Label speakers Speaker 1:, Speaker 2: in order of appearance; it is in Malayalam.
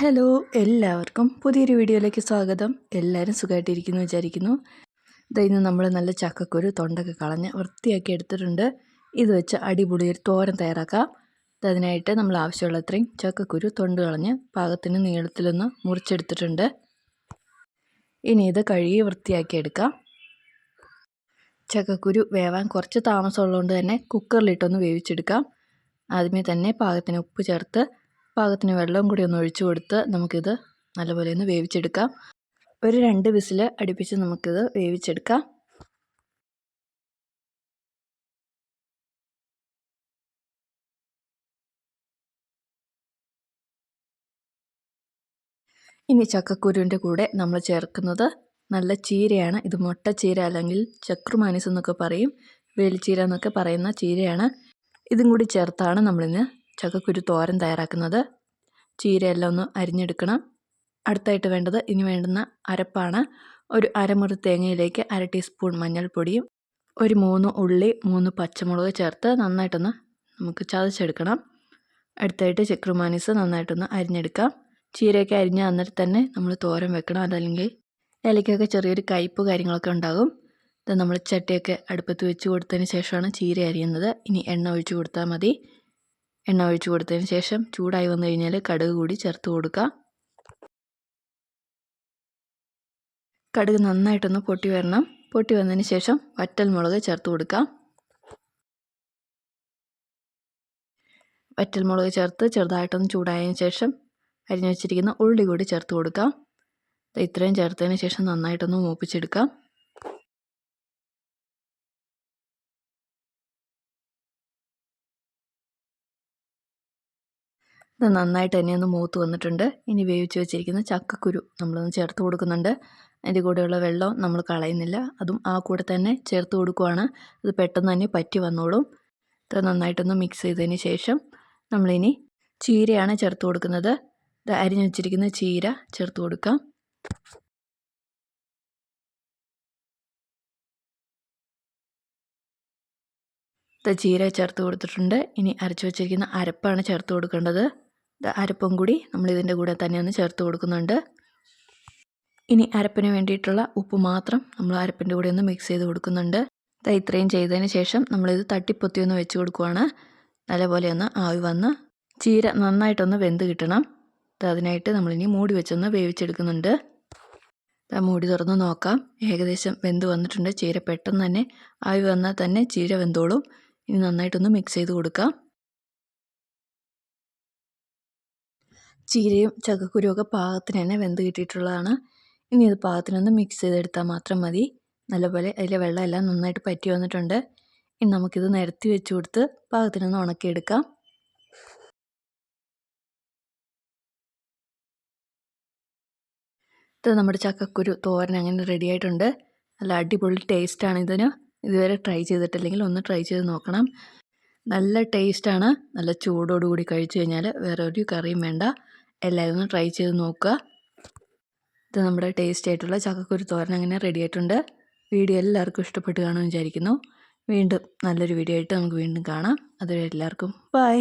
Speaker 1: ഹലോ എല്ലാവർക്കും പുതിയൊരു വീഡിയോയിലേക്ക് സ്വാഗതം. എല്ലാവരും സുഖമായിട്ടിരിക്കുന്നു വിചാരിക്കുന്നു. ഇതാ ഇന്ന് നമ്മൾ നല്ല ചക്കക്കുരു തൊണ്ടൊക്കെ കളഞ്ഞ് വൃത്തിയാക്കി എടുത്തിട്ടുണ്ട്. ഇത് വെച്ച് അടിപൊളി ഒരു തോരൻ തയ്യാറാക്കാം. അതിനായിട്ട് നമ്മൾ ആവശ്യമുള്ള അത്രയും ചക്കക്കുരു തൊണ്ട് കളഞ്ഞ് പാകത്തിന് നീളത്തിലൊന്ന് മുറിച്ചെടുത്തിട്ടുണ്ട്. ഇനി ഇത് കഴുകി വൃത്തിയാക്കി എടുക്കാം. ചക്കക്കുരു വേവാൻ കുറച്ച് താമസമുള്ളതുകൊണ്ട് തന്നെ കുക്കറിലിട്ടൊന്ന് വേവിച്ചെടുക്കാം. ആദ്യമേ തന്നെ പാകത്തിന് ഉപ്പ് ചേർത്ത് പാകത്തിന് വെള്ളം കൂടി ഒന്ന് ഒഴിച്ചു കൊടുത്ത് നമുക്കിത് നല്ലപോലെ ഒന്ന് വേവിച്ചെടുക്കാം. ഒരു രണ്ട് വിസിൽ അടുപ്പിച്ച് നമുക്കിത് വേവിച്ചെടുക്കാം. ഇനി ചക്കക്കുരുവിന്റെ കൂടെ നമ്മൾ ചേർക്കുന്നത് നല്ല ചീരയാണ്. ഇത് മുട്ട ചീര അല്ലെങ്കിൽ ചക്രുമാനിസ് എന്നൊക്കെ പറയും. വേലിച്ചീര എന്നൊക്കെ പറയുന്ന ചീരയാണ്. ഇതും കൂടി ചേർത്താണ് നമ്മളിന്ന് ചക്കക്കുരു തോരൻ തയ്യാറാക്കുന്നത്. ചീരയെല്ലാം ഒന്ന് അരിഞ്ഞെടുക്കണം. അടുത്തായിട്ട് വേണ്ടത് ഇനി വേണ്ടുന്ന അരപ്പാണ്. ഒരു അരമുറി തേങ്ങയിലേക്ക് അര ടീസ്പൂൺ മഞ്ഞൾപ്പൊടിയും ഒരു മൂന്ന് ഉള്ളി മൂന്ന് പച്ചമുളക് ചേർത്ത് നന്നായിട്ടൊന്ന് നമുക്ക് ചതച്ചെടുക്കണം. അടുത്തായിട്ട് ചെക്രുമാനിസ് നന്നായിട്ടൊന്ന് അരിഞ്ഞെടുക്കാം. ചീരയൊക്കെ അരിഞ്ഞ അന്നേരം തന്നെ നമ്മൾ തോരൻ വെക്കണം. അതല്ലെങ്കിൽ ഇലയ്ക്കൊക്കെ ചെറിയൊരു കയ്പ്പ് കാര്യങ്ങളൊക്കെ ഉണ്ടാകും. ഇത് നമ്മൾ ചട്ടിയൊക്കെ അടുപ്പത്ത് വെച്ച് കൊടുത്തതിന് ശേഷമാണ് ചീര അരിയുന്നത്. ഇനി എണ്ണ ഒഴിച്ച് കൊടുത്താൽ മതി. എണ്ണ ഒഴിച്ച് കൊടുത്തതിന് ശേഷം ചൂടായി വന്നു കഴിഞ്ഞാൽ കടുക് കൂടി ചേർത്ത് കൊടുക്കുക കടുക് നന്നായിട്ടൊന്ന് പൊട്ടി വരണം. പൊട്ടി വന്നതിന് ശേഷം വറ്റൽ മുളക് ചേർത്ത് കൊടുക്കുക വറ്റൽ മുളക് ചേർത്ത് ചെറുതായിട്ടൊന്ന് ചൂടായതിന് ശേഷം അരിഞ്ഞു വെച്ചിരിക്കുന്ന ഉള്ളി കൂടി ചേർത്ത് കൊടുക്കാം. ഇത്രയും ചേർത്തതിന് ശേഷം നന്നായിട്ടൊന്ന് മൂപ്പിച്ചെടുക്കാം. ഇത് നന്നായിട്ട് തന്നെ ഒന്ന് മൂത്ത് വന്നിട്ടുണ്ട്. ഇനി വേവിച്ച് വെച്ചിരിക്കുന്ന ചക്കക്കുരു നമ്മളൊന്ന് ചേർത്ത് കൊടുക്കുന്നുണ്ട്. അതിന്റെ കൂടെയുള്ള വെള്ളം നമ്മൾ കളയുന്നില്ല. അതും ആ കൂടെ തന്നെ ചേർത്ത് കൊടുക്കുവാണ്. അത് പെട്ടെന്ന് തന്നെ പറ്റി വന്നോളും. ഇത് നന്നായിട്ടൊന്ന് മിക്സ് ചെയ്തതിന് ശേഷം നമ്മളിനി ചീരയാണ് ചേർത്ത് കൊടുക്കുന്നത്. ഇത് അരിഞ്ഞു വെച്ചിരിക്കുന്ന ചീര ചേർത്ത് കൊടുക്കാം. ഇത് ചീര ചേർത്ത് കൊടുത്തിട്ടുണ്ട്. ഇനി അരച്ചു വെച്ചിരിക്കുന്ന അരപ്പാണ് ചേർത്ത് കൊടുക്കേണ്ടത്. അരപ്പും കൂടി നമ്മൾ ഇതിന്റെ കൂടെ തന്നെ ഒന്ന് ചേർത്ത് കൊടുക്കുന്നുണ്ട്. ഇനി അരപ്പിന് വേണ്ടിയിട്ടുള്ള ഉപ്പ് മാത്രം നമ്മൾ അരപ്പിന്റെ കൂടെ ഒന്ന് മിക്സ് ചെയ്ത് കൊടുക്കുന്നുണ്ട്. ഇത്രയും ചെയ്തതിന് ശേഷം നമ്മളിത് തട്ടിപ്പൊത്തി ഒന്ന് വെച്ച് കൊടുക്കുവാണ്. നല്ലപോലെ ഒന്ന് ആവി വന്ന് ചീര നന്നായിട്ടൊന്ന് വെന്ത് കിട്ടണം. അതിനായിട്ട് നമ്മളിനി മൂടി വെച്ചൊന്ന് വേവിച്ചെടുക്കുന്നുണ്ട്. മൂടി തുറന്ന് നോക്കാം. ഏകദേശം വെന്ത് വന്നിട്ടുണ്ട്. ചീര പെട്ടെന്ന് തന്നെ ആവി വന്നാൽ തന്നെ ചീര വെന്തോളും. ഇനി നന്നായിട്ടൊന്ന് മിക്സ് ചെയ്ത് കൊടുക്കാം. ചീരയും ചക്കക്കുരുവൊക്കെ പാകത്തിന് തന്നെ വെന്ത് കിട്ടിയിട്ടുള്ളതാണ്. ഇനി ഇത് പാകത്തിനൊന്ന് മിക്സ് ചെയ്തെടുത്താൽ മാത്രം മതി. നല്ലപോലെ അതിലെ വെള്ളമെല്ലാം നന്നായിട്ട് പറ്റി വന്നിട്ടുണ്ട്. ഇനി നമുക്കിത് നിരത്തി വെച്ച് കൊടുത്ത് പാകത്തിനൊന്ന് ഉണക്കിയെടുക്കാം. ഇത് നമ്മുടെ ചക്കക്കുരു തോരൻ അങ്ങനെ റെഡി ആയിട്ടുണ്ട്. നല്ല അടിപൊളി ടേസ്റ്റാണ് ഇതിന്. ഇതുവരെ ട്രൈ ചെയ്തിട്ടില്ലെങ്കിൽ ഒന്ന് ട്രൈ ചെയ്ത് നോക്കണം. നല്ല ടേസ്റ്റാണ് നല്ല ചൂടോടുകൂടി കഴിച്ചു കഴിഞ്ഞാൽ വേറെ ഒരു കറിയും വേണ്ട. എല്ലാവരും ഒന്ന് ട്രൈ ചെയ്ത് നോക്കുക. ഇത് നമ്മുടെ ടേസ്റ്റ് ആയിട്ടുള്ള ചക്കക്കുരു തോരൻ അങ്ങനെ റെഡി ആയിട്ടുണ്ട്. വീഡിയോ എല്ലാവർക്കും ഇഷ്ടപ്പെട്ട് കാണുമെന്ന് വിചാരിക്കുന്നു. വീണ്ടും നല്ലൊരു വീഡിയോ ആയിട്ട് നമുക്ക് വീണ്ടും കാണാം. അതുവരെ എല്ലാവർക്കും ബൈ